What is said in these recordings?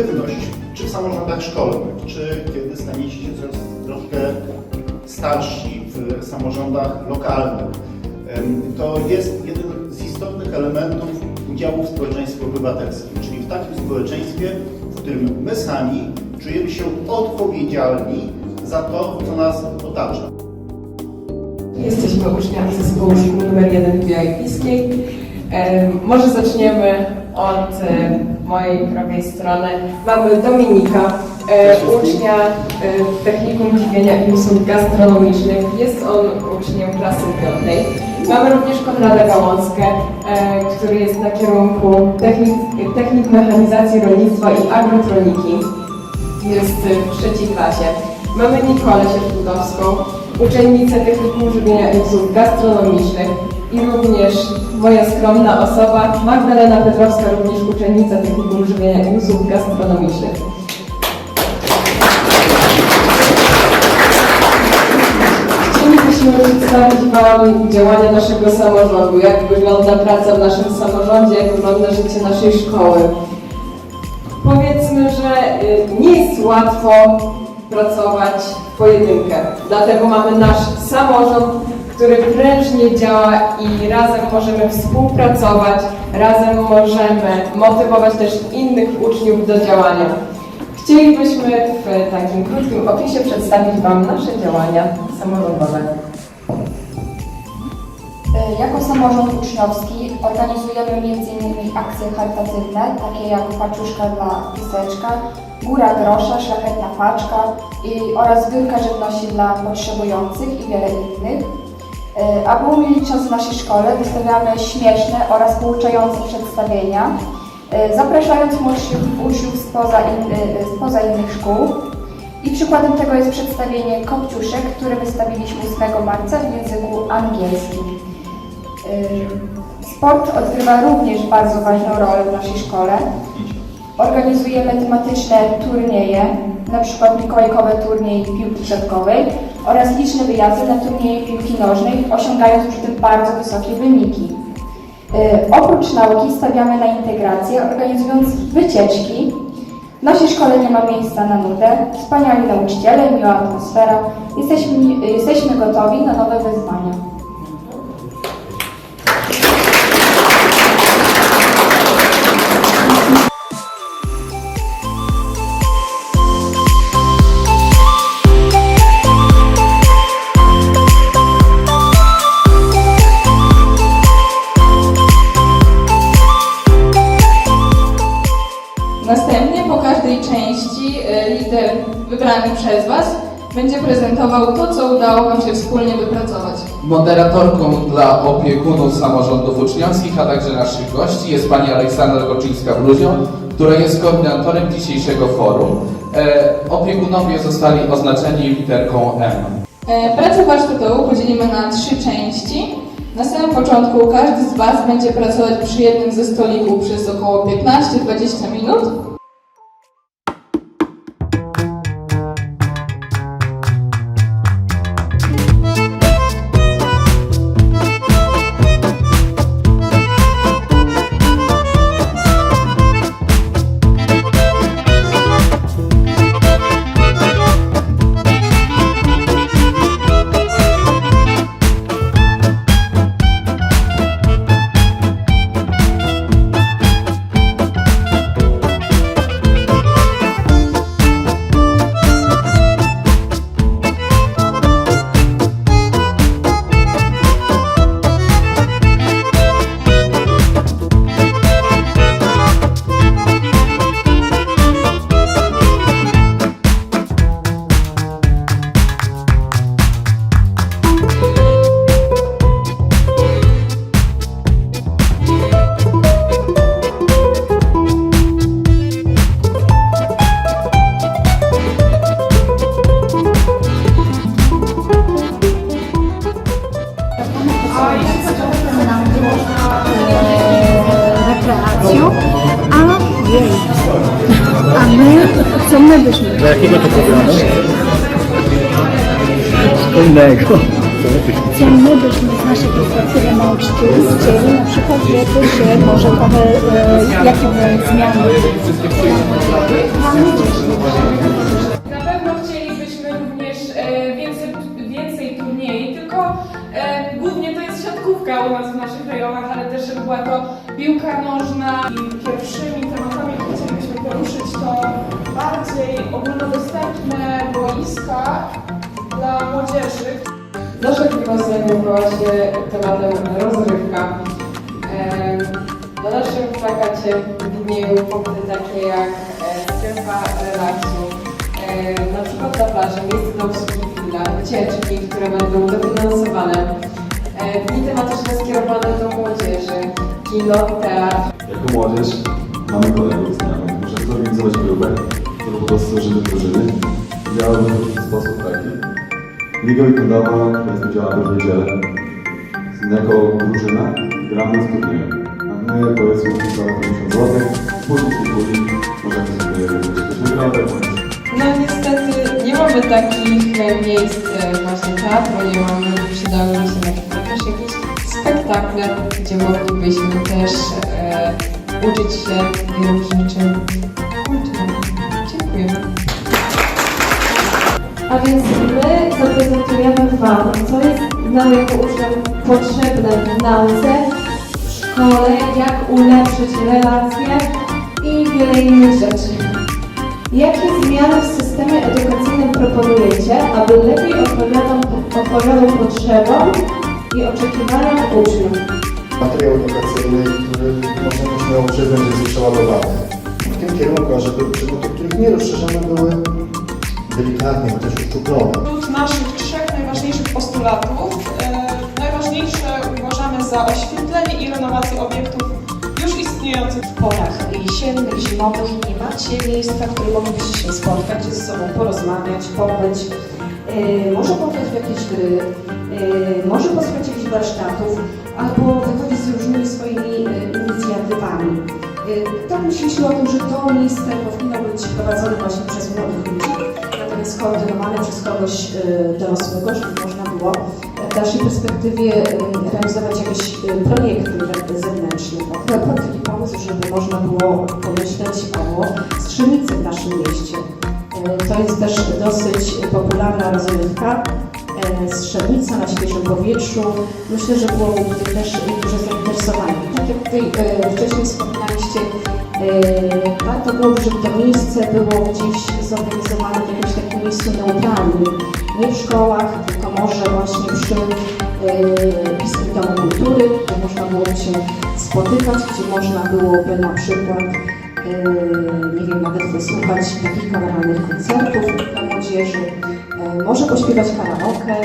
aktywność, czy w samorządach szkolnych, czy kiedy staniecie się troszkę starsi w samorządach lokalnych, to jest jeden z istotnych elementów udziału w społeczeństwie obywatelskim, czyli w takim społeczeństwie, w którym my sami czujemy się odpowiedzialni za to, co nas otacza. Jesteśmy uczniami zespołu szkół nr 1 w Białej Em, Może zaczniemy od mojej prawej strony. Mamy Dominika, e, ucznia e, Technikum Żywienia i Usług Gastronomicznych. Jest on uczniem klasy piątej. Mamy również Konrada Gałązkę, e, który jest na kierunku technik, technik mechanizacji rolnictwa i agrotroniki. Jest w trzeciej klasie. Mamy Nikolę Sierpudowską, uczennicę Technikum Żywienia i Usług Gastronomicznych i również moja skromna osoba, Magdalena Petrowska, również uczennica Technikum Żywienia i Usług Gastronomicznych. Chcielibyśmy przedstawić Wam działania naszego samorządu, jak wygląda praca w naszym samorządzie, jak wygląda życie naszej szkoły. Powiedzmy, że y, nie jest łatwo pracować w pojedynkę. Dlatego mamy nasz samorząd, który prężnie działa i razem możemy współpracować, razem możemy motywować też innych uczniów do działania. Chcielibyśmy w takim krótkim opisie przedstawić Wam nasze działania samorządowe. Y, Jako samorząd uczniowski organizujemy m.in. akcje charytatywne, takie jak Paczuszka dla Piseczka, Góra Grosza, Szlachetna Paczka i, oraz zbiórka żywności dla potrzebujących i wiele innych. Y, Aby umilić czas w naszej szkole, wystawiamy śmieszne oraz pouczające przedstawienia, y, zapraszając młodszych uczniów spoza, in, y, spoza innych szkół. I przykładem tego jest przedstawienie Kopciuszek, które wystawiliśmy 8 marca w języku angielskim. Sport odgrywa również bardzo ważną rolę w naszej szkole. Organizujemy tematyczne turnieje, na przykład mikołajkowe turniej piłki siatkowej oraz liczne wyjazdy na turnieje piłki nożnej, osiągając przy tym bardzo wysokie wyniki. Y, Oprócz nauki stawiamy na integrację, organizując wycieczki. W naszej szkole nie ma miejsca na nudę, wspaniali nauczyciele, miła atmosfera. Jesteśmy, jesteśmy gotowi na nowe wyzwania. Będzie prezentował to, co udało Wam się wspólnie wypracować. Moderatorką dla opiekunów samorządów uczniowskich, a także naszych gości jest pani Aleksandra Goczyńska-Bluzio, która jest koordynatorem dzisiejszego forum. E, opiekunowie zostali oznaczeni literką M. E, Pracę warsztatową podzielimy na trzy części. Na samym początku każdy z Was będzie pracować przy jednym ze stolików przez około 15-20 minut. Do jakiego to programu? Szkolnego. co my byśmy z naszej perspektywy nauczycieli chcieli, na przykład, żeby się może trochę, e, jakie by zmiany Na pewno chcielibyśmy również e, więcej, więcej turniej, tylko e, głównie to jest siatkówka u nas w naszych rejonach, ale też żeby była to piłka nożna. I pierwszymi tematami, jakie ogólnodostępne boiska dla młodzieży, Nasza grupa zajmowała się tematem rozrywka. Na naszym plakacie widnieją punkty takie jak e, strefa relaksu, na przykład na plaży, miejsce na obsługi chwila, wycieczki, które będą dofinansowane, dni tematyczne skierowane do młodzieży, kino, teatr, Jako młodzież mamy kolegów znajomych. Możemy zorganizować grupę, która po prostu żywy drużyny. Działamy w sposób taki. Liga weekendowa, która działa w niedzielę. Jako drużyna gramy z turniejem. A my powiedzmy wpłacamy 50 zł, później tej puli możemy sobie coś wygrać, bądź No niestety nie mamy takich e, miejsc e, właśnie teatru, nie mamy, przydałyby się na przykład też jakieś spektakle, gdzie moglibyśmy też e, uczyć się wielu rzeczy kultury. Dziękuję. A więc my zaprezentujemy Wam, co jest nam jako uczniom potrzebne w nauce, w szkole, jak ulepszyć relacje i wiele innych rzeczy. Jakie zmiany w systemie edukacyjnym proponujecie, aby lepiej odpowiadał, potrzebom i oczekiwaniom uczniów? materiał edukacyjny, który można by śmiało przyznać, jest przeładowany. W tym kierunku, ażeby przedmioty, których nie rozszerzamy, były delikatnie, chociaż uszczuplone. Wśród naszych trzech najważniejszych postulatów e, najważniejsze uważamy za oświetlenie i renowację obiektów już istniejących w porach jesiennych, zimowych nie macie miejsca, w którym moglibyście się spotkać, ze sobą porozmawiać, pobyć, yy, może pograć w jakieś gry, yy, może posłuchać jakichś warsztatów, albo wychodzić z różnymi swoimi yy, inicjatywami. Tak myśleliśmy o tym, że to miejsce powinno być prowadzone właśnie przez młodych ludzi, natomiast koordynowane przez kogoś yy, dorosłego, żeby można było w dalszej perspektywie yy, realizować jakieś projekty zewnętrzne. Był taki pomysł, żeby można było pomyśleć o strzelnicy w naszym mieście. To jest też dosyć popularna rozrywka. Yy, Strzelnica na świeżym powietrzu. Myślę, że byłoby tutaj też duże zainteresowanie. Tak jak tutaj yy, wcześniej wspominaliście, yy, warto byłoby, żeby to miejsce było gdzieś zorganizowane w jakimś takim miejscu neutralnym. Nie w szkołach, tylko może właśnie przy Bliskim Domu Kultury, gdzie można byłoby się spotykać, gdzie można byłoby na przykład nie wiem, nawet wysłuchać takich kameralnych koncertów dla młodzieży, może pośpiewać karaoke,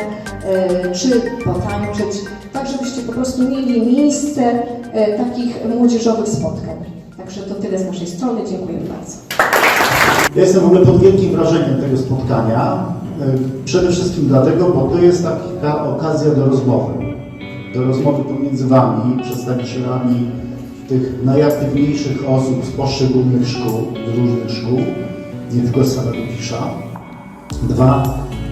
yy, czy potańczyć, tak żebyście po prostu mieli miejsce yy, takich młodzieżowych spotkań. Także to tyle z naszej strony, dziękuję bardzo. Ja jestem w ogóle pod wielkim wrażeniem tego spotkania. Przede wszystkim dlatego, bo to jest taka okazja do rozmowy. Do rozmowy pomiędzy Wami, przedstawicielami tych najaktywniejszych osób z poszczególnych szkół, z różnych szkół, nie tylko z samego Pisza. Dwa,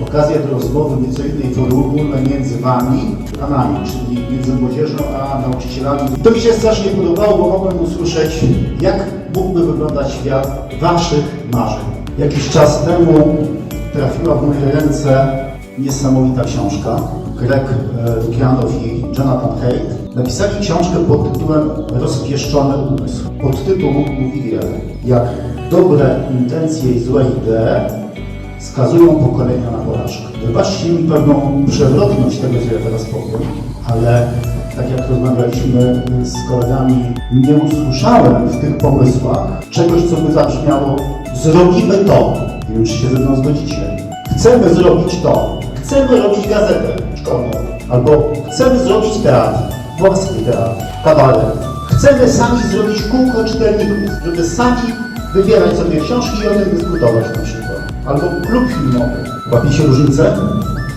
okazja do rozmowy nieco innej formuły między Wami a nami, czyli między młodzieżą a nauczycielami. To mi się strasznie podobało, bo mogłem usłyszeć, jak mógłby wyglądać świat Waszych marzeń. Jakiś czas temu trafiła w moje ręce niesamowita książka. Greg e, Lukianow i Jonathan Haidt napisali książkę pod tytułem Rozpieszczony umysł. Podtytuł mówi wiele. Jak dobre intencje i złe idee skazują pokolenia na porażkę. Wybaczcie mi pewną przewrotność tego, co ja teraz powiem, ale tak jak rozmawialiśmy z kolegami, nie usłyszałem w tych pomysłach czegoś, co by zabrzmiało zrobimy to. Wiem, czy się ze mną zgodzicie. Chcemy zrobić to. Chcemy robić gazetę szkolną. Albo chcemy zrobić teatr, własny teatr, kabaret. Chcemy sami zrobić kółko czytelników, żeby sami wybierać sobie książki i o tym dyskutować na przykład. Albo klub filmowy. Łapiecie różnicę?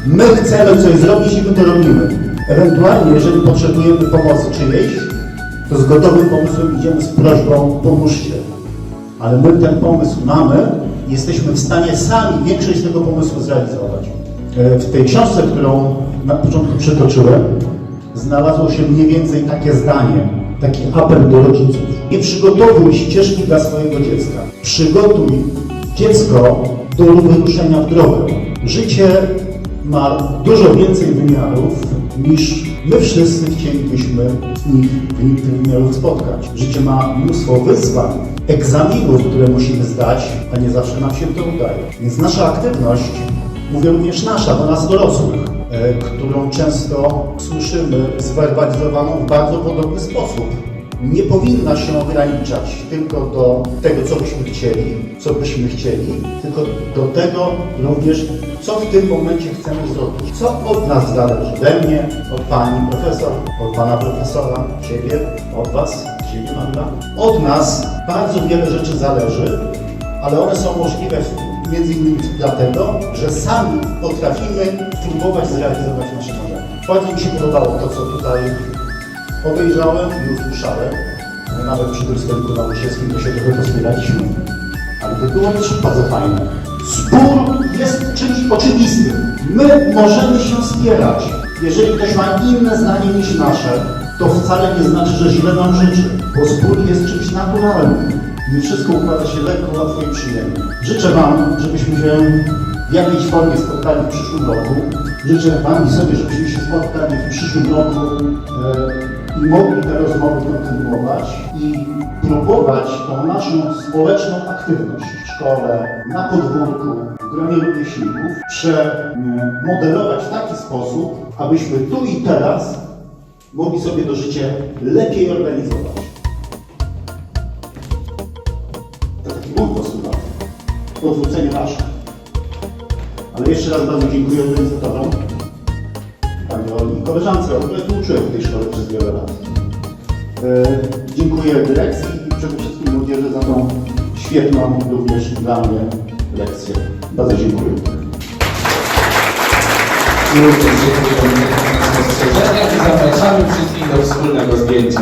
My chcemy coś zrobić i my to robimy. Ewentualnie, jeżeli potrzebujemy pomocy czyjejś, to z gotowym pomysłem idziemy z prośbą pomóżcie. Ale my ten pomysł mamy i jesteśmy w stanie sami większość tego pomysłu zrealizować. E, W tej książce, którą na początku przytoczyłem, znalazło się mniej więcej takie zdanie, taki apel do rodziców. Nie przygotowuj ścieżki dla swojego dziecka. Przygotuj dziecko do wyruszenia w drogę. Życie ma dużo więcej wymiarów niż my wszyscy chcielibyśmy w nich, w tych wymiarów spotkać. Życie ma mnóstwo wyzwań, egzaminów, które musimy zdać, a nie zawsze nam się to udaje. Więc nasza aktywność, mówię również nasza, do nas dorosłych, e, którą często słyszymy zwerbalizowaną w bardzo podobny sposób, nie powinna się ograniczać tylko do tego, co byśmy chcieli, co byśmy chcieli, tylko do tego również, co w tym momencie chcemy zrobić. Co od nas zależy? Ode mnie, od pani profesor, od pana profesora, ciebie, od was, ciebie Magda. Od nas bardzo wiele rzeczy zależy, ale one są możliwe między innymi dlatego, że sami potrafimy próbować zrealizować nasze marzenia. Bardzo mi się podobało to, co tutaj obejrzałem i usłyszałem. Nawet przy tym stoliku nauczycielskim to się trochę pozbieraliśmy. Ale to było też bardzo fajne. Spór jest czymś oczywistym. My możemy się wspierać. Jeżeli ktoś ma inne zdanie niż nasze, to wcale nie znaczy, że źle nam życzy, bo spór jest czymś naturalnym. Nie wszystko układa się lekko, łatwo i przyjemnie. Życzę Wam, żebyśmy się w jakiejś formie spotkali w przyszłym roku. Życzę Wam i sobie, żebyśmy się spotkali w przyszłym roku e, i mogli te rozmowy kontynuować i próbować tą naszą społeczną aktywność w szkole, na podwórku, w gronie rówieśników przemodelować w taki sposób, abyśmy tu i teraz mogli sobie to życie lepiej organizować. To taki mój postulat. Odwrócenie wasze. Ale jeszcze raz bardzo dziękuję organizatorom, I koleżance, o której tu uczyłem w tej szkole przez wiele lat. E, dziękuję dyrekcji i przede wszystkim młodzieży za tą świetną również dla mnie lekcję. Bardzo dziękuję. Zapraszamy wszystkich do wspólnego zdjęcia.